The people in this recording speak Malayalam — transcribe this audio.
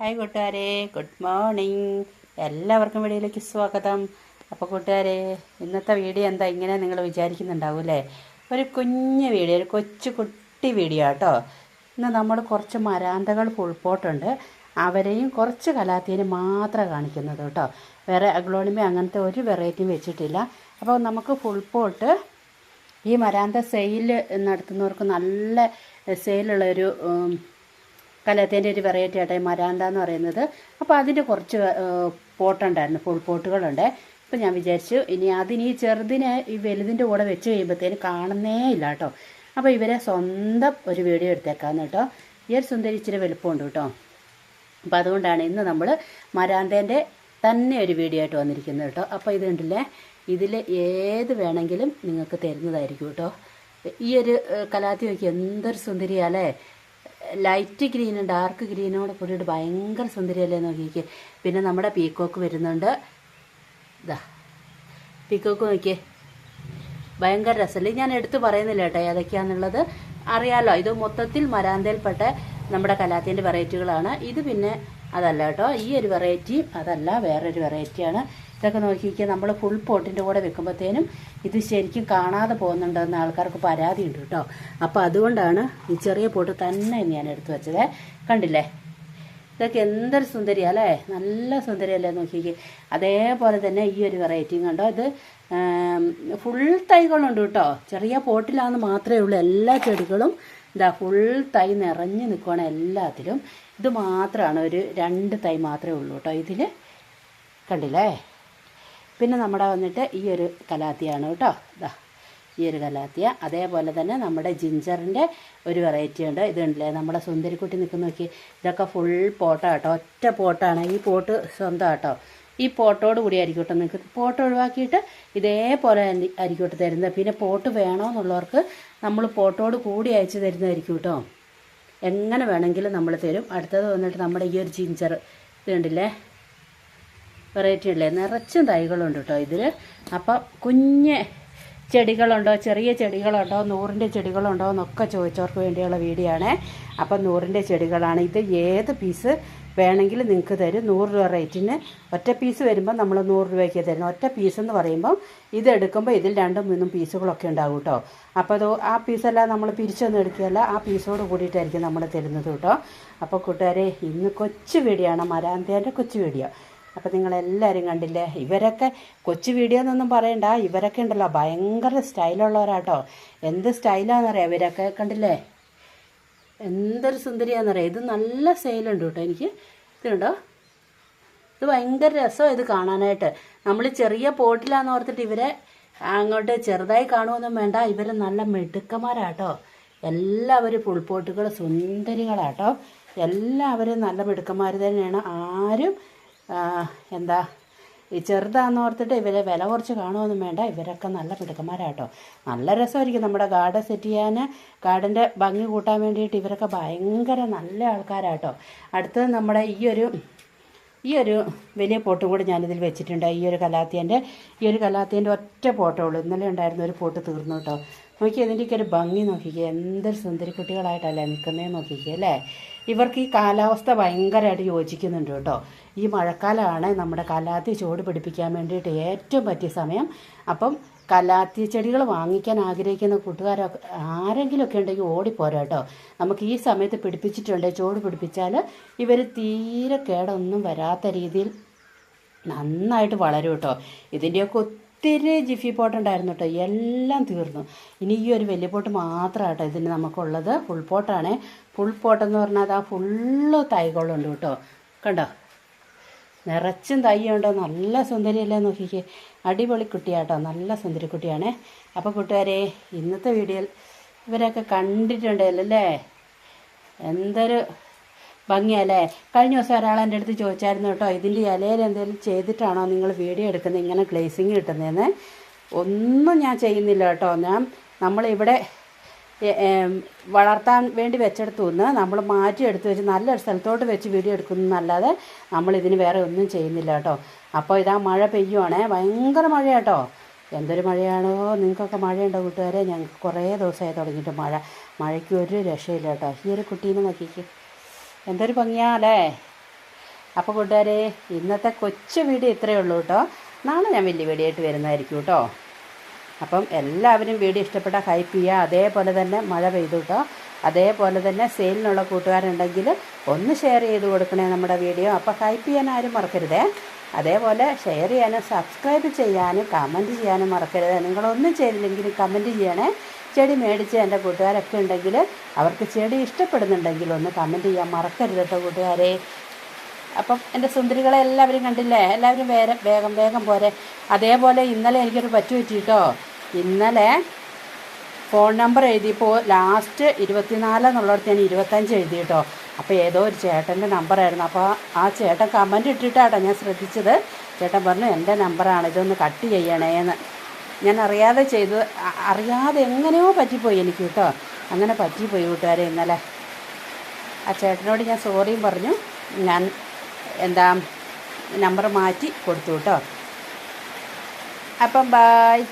ഹായ് കൂട്ടുകാരെ. ഗുഡ് മോർണിംഗ് എല്ലാവർക്കും വീഡിയോയിലേക്ക് സ്വാഗതം. അപ്പോൾ കൂട്ടുകാരെ ഇന്നത്തെ വീഡിയോ എന്താ? ഇങ്ങനെ നിങ്ങൾ വിചാരിക്കുന്നുണ്ടാവും അല്ലേ ഒരു കുഞ്ഞ് വീഡിയോ ഒരു കൊച്ചു കുട്ടി വീഡിയോ കേട്ടോ ഇന്ന് നമ്മൾ കുറച്ച് മരാന്തകൾ പുൾപോട്ടുണ്ട് അവരെയും കുറച്ച് കലാത്തിനും മാത്രം കാണിക്കുന്നത് കേട്ടോ. വേറെ അഗ്ലോണിമി അങ്ങനത്തെ ഒരു വെറൈറ്റിയും വെച്ചിട്ടില്ല. അപ്പോൾ നമുക്ക് ഫുൾ പോട്ട് ഈ മരാന്ത സെയിൽ നടത്തുന്നവർക്ക് നല്ല സെയിലുള്ള ഒരു ഉം, കലത്തിന്റെ ഒരു വെറൈറ്റി ആട്ടെ മരാന്ത എന്ന് പറയുന്നത്. അപ്പോൾ അതിന്റെ കുറച്ച് പോട്ടുണ്ടായിരുന്നു ഫുൾ പോട്ടുകളുണ്ട്. അപ്പോൾ ഞാൻ വിചാരിച്ചു ഇനി അതിന് ഈ ചെറുതിനെ ഈ വലുതിന്റെ കൂടെ വെച്ച് കഴിയുമ്പോഴത്തേന് കാണുന്നേ ഇല്ല കേട്ടോ. അപ്പോൾ ഇവരെ സ്വന്തം ഒരു വീഡിയോ എടുത്തേക്കാന്ന് കേട്ടോ. ഈ ഒരു സുന്ദരി ഇച്ചിരി വലുപ്പമുണ്ട് കേട്ടോ. അപ്പോൾ അതുകൊണ്ടാണ് ഇന്ന് നമ്മൾ മരാന്തേന്റെ തന്നെ ഒരു വീഡിയോ ആയിട്ട് വന്നിരിക്കുന്നത് കേട്ടോ. അപ്പോൾ ഇത് കണ്ടില്ലേ? ഇതിൽ ഏത് വേണമെങ്കിലും നിങ്ങൾക്ക് തരുന്നതായിരിക്കും കേട്ടോ. ഈ ഒരു കലാത്തി നോക്കി എന്തൊരു സുന്ദരിയാലേ ലൈറ്റ് ഗ്രീനും ഡാർക്ക് ഗ്രീനോട് കൂടിയിട്ട് ഭയങ്കര സുന്ദരിയല്ലേ നോക്കിക്ക്. പിന്നെ നമ്മുടെ പീക്കോക്ക് വരുന്നുണ്ട്. ഇതാ പീക്കോക്ക് നോക്കിയേ ഭയങ്കര രസമല്ലേ? ഞാൻ എടുത്തു പറയുന്നില്ല കേട്ടോ ഏതൊക്കെയാണെന്നുള്ളത് അറിയാലോ ഇത് മൊത്തത്തിൽ മരാന്തയിൽപ്പെട്ട നമ്മുടെ കലാത്തിന്റെ വെറൈറ്റികളാണ് ഇത് പിന്നെ അതല്ല കേട്ടോ. ഈ ഒരു വെറൈറ്റി അതല്ല വേറൊരു വെറൈറ്റിയാണ് ഇതൊക്കെ നോക്കിയിരിക്കുക നമ്മൾ ഫുൾ പോട്ടിന്റെ കൂടെ വെക്കുമ്പോഴത്തേനും ഇത് ശരിക്കും കാണാതെ പോകുന്നുണ്ടെന്ന് ആൾക്കാർക്ക് പരാതിയുണ്ട് കേട്ടോ. അപ്പോൾ അതുകൊണ്ടാണ് ഈ ചെറിയ പോട്ട് തന്നെ ഞാൻ എടുത്തു വെച്ചത്. കണ്ടില്ലേ? ഇതൊക്കെ എന്തൊരു സുന്ദരിയാ അല്ലേ? നല്ല സുന്ദരിയല്ലേ നോക്കിക്ക് അതേപോലെ തന്നെ ഈ ഒരു വെറൈറ്റിയും കണ്ടോ? ഇത് ഫുൾ തൈകളുണ്ട് കേട്ടോ. ചെറിയ പോട്ടിലാണെന്ന് മാത്രമേ ഉള്ളൂ. എല്ലാ ചെടികളും ഇതാ ഫുൾ തൈ നിറഞ്ഞു നിൽക്കുകയാണ് എല്ലാത്തിലും. ഇത് മാത്രമാണ് ഒരു രണ്ട് തൈ മാത്രമേ ഉള്ളൂ കേട്ടോ ഇതിൽ കണ്ടില്ലേ? പിന്നെ നമ്മുടെ വന്നിട്ട് ഈ ഒരു കലാത്തിയാണ് കേട്ടോ ഇതാ ഈ ഒരു കലാത്തിയ. അതേപോലെ തന്നെ നമ്മുടെ ജിഞ്ചറിന്റെ ഒരു വെറൈറ്റി ഉണ്ട്. ഇതുണ്ടല്ലേ നമ്മുടെ സുന്ദരിക്കുട്ടി നിൽക്കുന്ന നോക്കി ഇതൊക്കെ ഫുൾ പോട്ടാ കേട്ടോ ഒറ്റ പോട്ടാണ്. ഈ പോട്ട് സ്വന്തം കേട്ടോ ഈ പോട്ടോട് കൂടി ആയിരിക്കും കേട്ടോ നിങ്ങൾക്ക്. പോട്ട് ഒഴിവാക്കിയിട്ട് ഇതേപോലെ ആരി- ആയിരിക്കും കേട്ടോ തരുന്നത്. പിന്നെ പോട്ട് വേണമെന്നുള്ളവർക്ക് നമ്മൾ പോട്ടോട് കൂടി അയച്ചു തരുന്നതായിരിക്കും കേട്ടോ. എങ്ങനെ വേണമെങ്കിലും നമ്മൾ തരും. അടുത്തത് വന്നിട്ട് നമ്മുടെ ഈ ഒരു ജിഞ്ചർ ഇത് കണ്ടില്ലേ വെറൈറ്റി ഉണ്ടല്ലേ? നിറച്ചും തൈകളുണ്ട് കേട്ടോ ഇതിൽ അപ്പം കുഞ്ഞ് ചെടികളുണ്ടോ? ചെറിയ ചെടികളുണ്ടോ? നൂറിന്റെ ചെടികളുണ്ടോ? എന്നൊക്കെ ചോദിച്ചവർക്ക് വേണ്ടിയുള്ള വീഡിയോ ആണ്. അപ്പം നൂറിന്റെ ചെടികളാണ്. ഇത് ഏത് പീസ് വേണമെങ്കിലും നിങ്ങൾക്ക് തരും. നൂറ് രൂപ റേറ്റിന് ഒറ്റ പീസ് വരുമ്പോൾ നമ്മൾ നൂറ് രൂപയ്ക്ക് തരുന്നത് ഒറ്റ പീസ് എന്ന് പറയുമ്പോൾ ഇത് എടുക്കുമ്പോൾ ഇതിൽ രണ്ടും മൂന്നും പീസുകളൊക്കെ ഉണ്ടാകും കേട്ടോ അപ്പോൾ അത് ആ പീസെല്ലാം നമ്മൾ പിരിച്ചൊന്നും എടുക്കുകയല്ല. ആ പീസോട് കൂടിയിട്ടായിരിക്കും നമ്മൾ തരുന്നത് കേട്ടോ അപ്പോൾ കൂട്ടുകാരെ ഇന്ന് കൊച്ചു വീഡിയോ ആണ്. മരാന്തേന്റെ കൊച്ചു വീഡിയോ അപ്പോൾ നിങ്ങളെല്ലാവരും കണ്ടില്ലേ? ഇവരൊക്കെ കൊച്ചു വീഡിയോ എന്നൊന്നും പറയണ്ട. ഇവരൊക്കെ ഉണ്ടല്ലോ ഭയങ്കര സ്റ്റൈലുള്ളവരാട്ടോ. എന്ത് സ്റ്റൈലാണെന്നറിയാം ഇവരൊക്കെ കണ്ടില്ലേ? എന്തൊരു സുന്ദരിയാണെന്നറിയാം ഇത് നല്ല സെയിലുണ്ട് കേട്ടോ എനിക്ക്. ഇത് കണ്ടോ ഇത് ഭയങ്കര രസമാണ് ഇത് കാണാനായിട്ട്. നമ്മൾ ചെറിയ പോട്ടിലാന്ന് ഓർത്തിട്ട് ഇവരെ അങ്ങോട്ട് ചെറുതായി കാണുമൊന്നും വേണ്ട. ഇവർ നല്ല മിടുക്കന്മാരാട്ടോ. എല്ലാവരും പുൾപോട്ടുകൾ സുന്ദരികളാട്ടോ. എല്ലാവരും നല്ല മിടുക്കന്മാർ തന്നെയാണ്. ആരും എന്താ ഈ ചെറുതാണെന്ന് ഓർത്തിട്ട് ഇവരെ വില കുറച്ച് കാണുമൊന്നും വേണ്ട. ഇവരൊക്കെ നല്ല മിടുക്കന്മാരാട്ടോ. നല്ല രസമായിരിക്കും നമ്മുടെ ഗാർഡൻ സെറ്റ് ചെയ്യാൻ ഗാർഡന്റെ ഭംഗി കൂട്ടാൻ വേണ്ടിയിട്ട് ഇവരൊക്കെ ഭയങ്കര നല്ല ആൾക്കാരാട്ടോ. അടുത്തത് നമ്മുടെ ഈ ഒരു ഈ ഒരു വലിയ പോട്ടും കൂടെ ഞാനിതിൽ വെച്ചിട്ടുണ്ട്. ഈ ഒരു കലാത്തിയന്റെ ഈ ഒരു കലാത്തിയന്റെ ഒറ്റ പോട്ടേ ഉള്ളൂ. ഇന്നലെ ഉണ്ടായിരുന്ന ഒരു പോട്ട് തീർന്നു കേട്ടോ. നോക്കി ഇതിന്റെയൊക്കെ ഒരു ഭംഗി നോക്കിക്കുക എന്തൊരു സുന്ദരി കുട്ടികളായിട്ടല്ലേ നിൽക്കുന്നതെന്ന് നോക്കിക്കുക അല്ലേ? ഇവർക്ക് ഈ കാലാവസ്ഥ ഭയങ്കരമായിട്ട് യോജിക്കുന്നുണ്ട് കേട്ടോ. ഈ മഴക്കാലമാണ് നമ്മുടെ കലാത്തി ചൂട് പിടിപ്പിക്കാൻ വേണ്ടിയിട്ട് ഏറ്റവും പറ്റിയ സമയം. അപ്പം കലാത്തി ചെടികൾ വാങ്ങിക്കാൻ ആഗ്രഹിക്കുന്ന കൂട്ടുകാരൊക്കെ ആരെങ്കിലുമൊക്കെ ഉണ്ടെങ്കിൽ ഓടിപ്പോരാ കേട്ടോ. നമുക്ക് ഈ സമയത്ത് പിടിപ്പിച്ചിട്ടുണ്ടെങ്കിൽ ചൂട് പിടിപ്പിച്ചാൽ ഇവർ തീരെ കേടൊന്നും വരാത്ത രീതിയിൽ നന്നായിട്ട് വളരും കേട്ടോ. ഇതിന്റെയൊക്കെ ഒത്തിരി ജിഫി പോട്ട് ഉണ്ടായിരുന്നു കേട്ടോ. എല്ലാം തീർന്നു. ഇനി ഈ ഒരു വലിയ പോട്ട് മാത്രമാണ് കേട്ടോ ഇതിന് നമുക്കുള്ളത്. ഫുൾ പോട്ടാണ്. ഫുൾ പോട്ടെന്ന് പറഞ്ഞാൽ അത് ആ ഫുള്ള് തൈകളുണ്ട് കേട്ടോ. കണ്ടോ? നിറച്ചും തയ്യുണ്ടോ നല്ല സുന്ദരിയല്ലേ നോക്കിക്കേ. അടിപൊളി കുട്ടിയാട്ടോ. നല്ല സുന്ദരി കുട്ടിയാണേ. അപ്പോൾ കൂട്ടുകാരെ ഇന്നത്തെ വീഡിയോയിൽ ഇവരൊക്കെ കണ്ടിട്ടുണ്ടല്ലേ? എന്തൊരു ഭംഗിയല്ലേ? കഴിഞ്ഞ ദിവസം ഒരാൾ എന്റെ അടുത്ത് ചോദിച്ചായിരുന്നു കേട്ടോ ഇതിന്റെ ഇലയിൽ എന്തെങ്കിലും ചെയ്തിട്ടാണോ നിങ്ങൾ വീഡിയോ എടുക്കുന്നത്? ഇങ്ങനെ ഗ്ലേസിങ് കിട്ടുന്നതെന്ന്. ഒന്നും ഞാൻ ചെയ്യുന്നില്ല കേട്ടോ. ഞാൻ നമ്മളിവിടെ വളർത്താൻ വേണ്ടി വെച്ചെടുത്തു നിന്ന് നമ്മൾ മാറ്റി എടുത്ത് വെച്ച് നല്ലൊരു സ്ഥലത്തോട്ട് വെച്ച് വീഡിയോ നമ്മൾ ഇതിന് വേറെ ഒന്നും ചെയ്യുന്നില്ല കേട്ടോ. അപ്പോൾ ഇതാ മഴ പെയ്യുവാണേ. ഭയങ്കര മഴയാട്ടോ. എന്തൊരു മഴയാണോ? നിങ്ങൾക്കൊക്കെ മഴയുണ്ടോ കൂട്ടുകാരെ? ഞങ്ങൾക്ക് കുറേ ദിവസമായി തുടങ്ങിയിട്ട് മഴ. മഴയ്ക്ക് ഒരു രക്ഷയില്ല കേട്ടോ. ഈ ഒരു കുട്ടീനെ നോക്കിക്ക്. എന്തൊരു ഭംഗിയാണല്ലേ അപ്പോൾ കൂട്ടുകാരെ ഇന്നത്തെ കൊച്ചു വീഡിയോ ഇത്രയേ ഉള്ളൂ കേട്ടോ. നാളെ ഞാൻ വലിയ വീഡിയോ ആയിട്ട് വരുന്നതായിരിക്കും കേട്ടോ. അപ്പം എല്ലാവരും വീഡിയോ ഇഷ്ടപ്പെട്ട ഹൈപ്പ് ചെയ്യുക. അതേപോലെ തന്നെ മഴ പെയ്തു കേട്ടോ അതേപോലെ തന്നെ സെയിലിനുള്ള കൂട്ടുകാരുണ്ടെങ്കിൽ ഒന്ന് ഷെയർ ചെയ്ത് കൊടുക്കണേ നമ്മുടെ വീഡിയോ. അപ്പം ഹൈപ്പ് ചെയ്യാൻ ആരും മറക്കരുതേ. അതേപോലെ ഷെയർ ചെയ്യാനും സബ്സ്ക്രൈബ് ചെയ്യാനും കമന്റ് ചെയ്യാനും മറക്കരുത്. നിങ്ങളൊന്നും ചെയ്തില്ലെങ്കിലും കമന്റ് ചെയ്യണേ. ചെടി മേടിച്ച് എന്റെ കൂട്ടുകാരൊക്കെ ഉണ്ടെങ്കിൽ അവർക്ക് ചെടി ഇഷ്ടപ്പെടുന്നുണ്ടെങ്കിൽ ഒന്ന് കമന്റ് ചെയ്യാൻ മറക്കരുത് കേട്ടോ കൂട്ടുകാരെ. അപ്പം എന്റെ സുന്ദരികളെ എല്ലാവരും കണ്ടില്ലേ? എല്ലാവരും വേഗം വേഗം വേഗം പോരെ. അതേപോലെ ഇന്നലെ എനിക്കൊരു പറ്റു പറ്റിയിട്ടോ ഇന്നലെ ഫോൺ നമ്പർ എഴുതിയപ്പോൾ ലാസ്റ്റ് ഇരുപത്തിനാല് എന്നുള്ളിടത്ത് ഞാൻ ഇരുപത്തഞ്ച് എഴുതി കേട്ടോ. അപ്പോൾ ഏതോ ഒരു ചേട്ടന്റെ നമ്പറായിരുന്നു. അപ്പോൾ ആ ചേട്ടൻ കമന്റ് ഇട്ടിട്ടാട്ടോ ഞാൻ ശ്രദ്ധിച്ചത്. ചേട്ടൻ പറഞ്ഞു എന്റെ നമ്പറാണ് ഇതൊന്ന് കട്ട് ചെയ്യണേ എന്ന് ഞാൻ അറിയാതെ ചെയ്ത് അറിയാതെ എങ്ങനെയോ പറ്റിപ്പോയി എനിക്ക് കേട്ടോ. അങ്ങനെ പറ്റിപ്പോയി കൂട്ടുകാരെ ഇന്നലെ. ആ ചേട്ടനോട് ഞാൻ സോറിയും പറഞ്ഞു. ഞാൻ എന്താ നമ്പർ മാറ്റി കൊടുത്തു കേട്ടോ. അപ്പം ബായ്